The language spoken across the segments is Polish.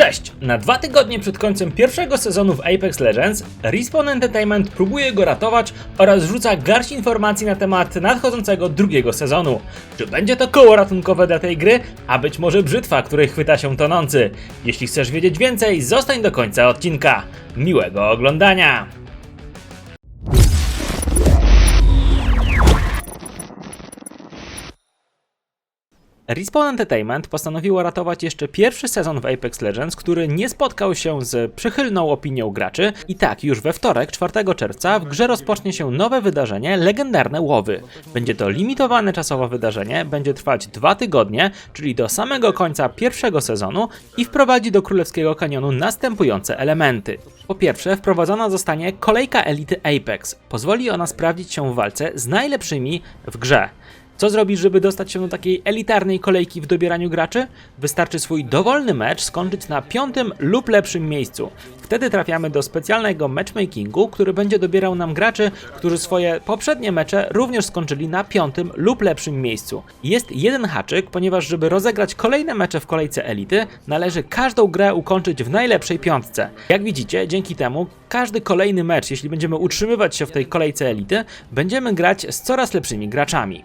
Cześć! Na dwa tygodnie przed końcem pierwszego sezonu w Apex Legends, Respawn Entertainment próbuje go ratować oraz rzuca garść informacji na temat nadchodzącego drugiego sezonu. Czy będzie to koło ratunkowe dla tej gry, a być może brzytwa, której chwyta się tonący? Jeśli chcesz wiedzieć więcej, zostań do końca odcinka. Miłego oglądania! Respawn Entertainment postanowiło ratować jeszcze pierwszy sezon w Apex Legends, który nie spotkał się z przychylną opinią graczy. I tak, już we wtorek, 4 czerwca, w grze rozpocznie się nowe wydarzenie Legendarne Łowy. Będzie to limitowane czasowo wydarzenie, będzie trwać dwa tygodnie, czyli do samego końca pierwszego sezonu i wprowadzi do Królewskiego Kanionu następujące elementy. Po pierwsze, wprowadzona zostanie kolejka elity Apex. Pozwoli ona sprawdzić się w walce z najlepszymi w grze. Co zrobić, żeby dostać się do takiej elitarnej kolejki w dobieraniu graczy? Wystarczy swój dowolny mecz skończyć na piątym lub lepszym miejscu. Wtedy trafiamy do specjalnego matchmakingu, który będzie dobierał nam graczy, którzy swoje poprzednie mecze również skończyli na piątym lub lepszym miejscu. Jest jeden haczyk, ponieważ żeby rozegrać kolejne mecze w kolejce elity, należy każdą grę ukończyć w najlepszej piątce. Jak widzicie, dzięki temu każdy kolejny mecz, jeśli będziemy utrzymywać się w tej kolejce elity, będziemy grać z coraz lepszymi graczami.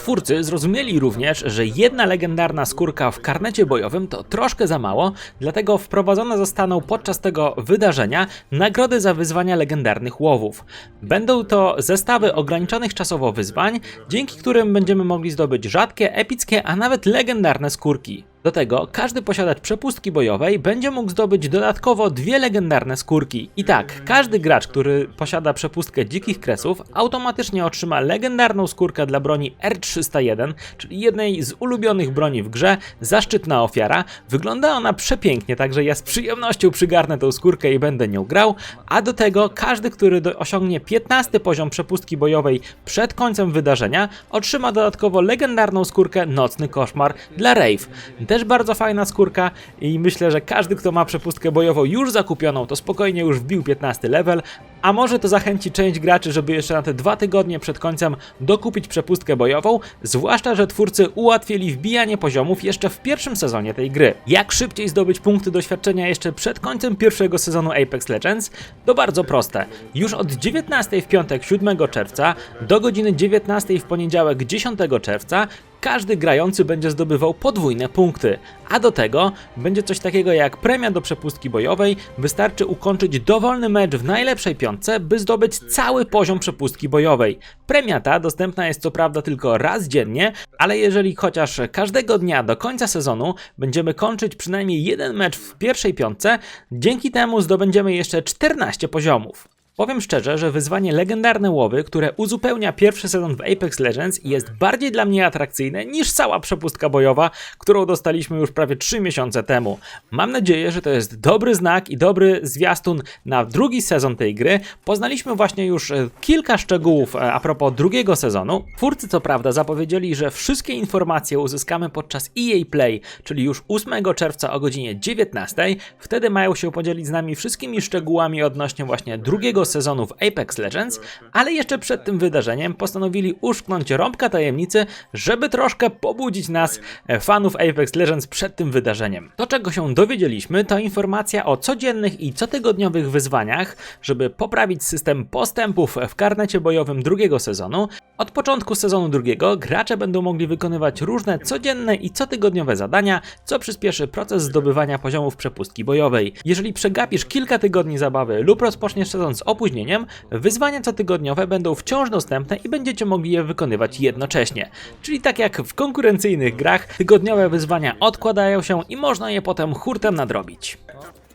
Twórcy zrozumieli również, że jedna legendarna skórka w karnecie bojowym to troszkę za mało, dlatego wprowadzone zostaną podczas tego wydarzenia nagrody za wyzwania legendarnych łowów. Będą to zestawy ograniczonych czasowo wyzwań, dzięki którym będziemy mogli zdobyć rzadkie, epickie, a nawet legendarne skórki. Do tego każdy posiadacz przepustki bojowej będzie mógł zdobyć dodatkowo dwie legendarne skórki. I tak, każdy gracz, który posiada przepustkę dzikich kresów, automatycznie otrzyma legendarną skórkę dla broni R301, czyli jednej z ulubionych broni w grze, zaszczytna ofiara. Wygląda ona przepięknie, także ja z przyjemnością przygarnę tą skórkę i będę nią grał. A do tego każdy, który osiągnie 15 poziom przepustki bojowej przed końcem wydarzenia, otrzyma dodatkowo legendarną skórkę Nocny Koszmar dla Rave. Też bardzo fajna skórka i myślę, że każdy, kto ma przepustkę bojową już zakupioną, to spokojnie już wbił 15 level, a może to zachęci część graczy, żeby jeszcze na te dwa tygodnie przed końcem dokupić przepustkę bojową, zwłaszcza, że twórcy ułatwili wbijanie poziomów jeszcze w pierwszym sezonie tej gry. Jak szybciej zdobyć punkty doświadczenia jeszcze przed końcem pierwszego sezonu Apex Legends? To bardzo proste. Już od 19 w piątek 7 czerwca do godziny 19 w poniedziałek 10 czerwca każdy grający będzie zdobywał podwójne punkty. A do tego będzie coś takiego jak premia do przepustki bojowej. Wystarczy ukończyć dowolny mecz w najlepszej piątce, by zdobyć cały poziom przepustki bojowej. Premia ta dostępna jest co prawda tylko raz dziennie, ale jeżeli chociaż każdego dnia do końca sezonu będziemy kończyć przynajmniej jeden mecz w pierwszej piątce, dzięki temu zdobędziemy jeszcze 14 poziomów. Powiem szczerze, że wyzwanie Legendarne Łowy, które uzupełnia pierwszy sezon w Apex Legends jest bardziej dla mnie atrakcyjne niż cała przepustka bojowa, którą dostaliśmy już prawie 3 miesiące temu. Mam nadzieję, że to jest dobry znak i dobry zwiastun na drugi sezon tej gry. Poznaliśmy właśnie już e, kilka szczegółów e, a propos drugiego sezonu. Twórcy co prawda zapowiedzieli, że wszystkie informacje uzyskamy podczas EA Play, czyli już 8 czerwca o godzinie 19. Wtedy mają się podzielić z nami wszystkimi szczegółami odnośnie właśnie drugiego sezonu w Apex Legends, ale jeszcze przed tym wydarzeniem postanowili uszknąć rąbka tajemnicy, żeby troszkę pobudzić nas, e, fanów Apex Legends, przed tym wydarzeniem. To, czego się dowiedzieliśmy, to informacja o codziennych i cotygodniowych wyzwaniach, żeby poprawić system postępów w karnecie bojowym drugiego sezonu. Od początku sezonu drugiego gracze będą mogli wykonywać różne codzienne i cotygodniowe zadania, co przyspieszy proces zdobywania poziomów przepustki bojowej. Jeżeli przegapisz kilka tygodni zabawy lub rozpoczniesz sezon z opóźnieniem, wyzwania cotygodniowe będą wciąż dostępne i będziecie mogli je wykonywać jednocześnie. Czyli tak jak w konkurencyjnych grach, tygodniowe wyzwania odkładają się i można je potem hurtem nadrobić.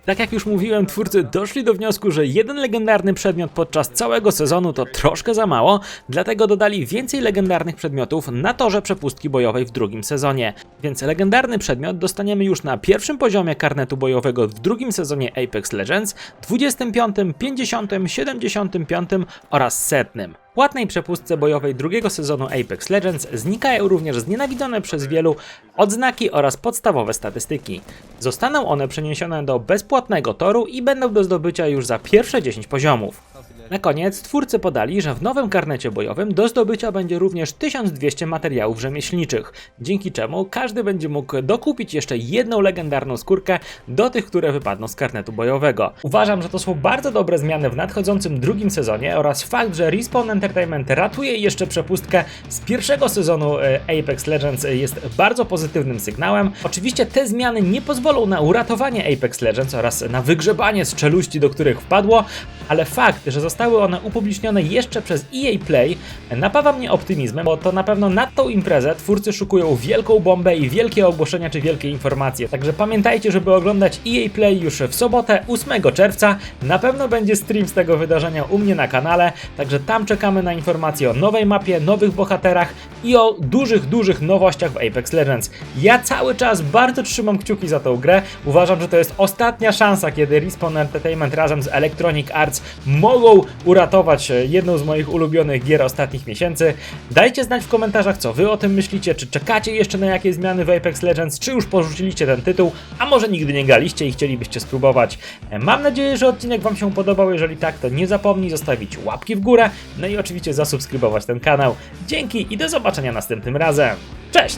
Tak jak już mówiłem, twórcy doszli do wniosku, że jeden legendarny przedmiot podczas całego sezonu to troszkę za mało, dlatego dodali więcej legendarnych przedmiotów na torze przepustki bojowej w drugim sezonie. Więc legendarny przedmiot dostaniemy już na pierwszym poziomie karnetu bojowego w drugim sezonie Apex Legends, 25, 50, 75 oraz setnym. Płatnej przepustce bojowej drugiego sezonu Apex Legends znikają również znienawidzone przez wielu odznaki oraz podstawowe statystyki. Zostaną one przeniesione do bezpłatnego toru i będą do zdobycia już za pierwsze 10 poziomów. Na koniec twórcy podali, że w nowym karnecie bojowym do zdobycia będzie również 1200 materiałów rzemieślniczych, dzięki czemu każdy będzie mógł dokupić jeszcze jedną legendarną skórkę do tych, które wypadną z karnetu bojowego. Uważam, że to są bardzo dobre zmiany w nadchodzącym drugim sezonie oraz fakt, że Respawn Entertainment ratuje jeszcze przepustkę z pierwszego sezonu e, Apex Legends jest bardzo pozytywnym sygnałem. Oczywiście te zmiany nie pozwolą na uratowanie Apex Legends oraz na wygrzebanie z czeluści, do których wpadło, ale fakt, że zostały one upublicznione jeszcze przez EA Play napawa mnie optymizmem, bo to na pewno nad tą imprezę twórcy szukują wielką bombę i wielkie ogłoszenia czy wielkie informacje. Także pamiętajcie, żeby oglądać EA Play już w sobotę 8 czerwca. Na pewno będzie stream z tego wydarzenia u mnie na kanale, także tam czekamy na informacje o nowej mapie, nowych bohaterach i o dużych, dużych nowościach w Apex Legends. Ja cały czas bardzo trzymam kciuki za tą grę. Uważam, że to jest ostatnia szansa, kiedy Respawn Entertainment razem z Electronic Arts mogą uratować e, jedną z moich ulubionych gier ostatnich miesięcy. Dajcie znać w komentarzach, co wy o tym myślicie, czy czekacie jeszcze na jakieś zmiany w Apex Legends, czy już porzuciliście ten tytuł, a może nigdy nie graliście i chcielibyście spróbować. E, Mam nadzieję, że odcinek wam się podobał, jeżeli tak, to nie zapomnij zostawić łapki w górę, no i oczywiście zasubskrybować ten kanał. Dzięki i do zobaczenia następnym razem. Cześć!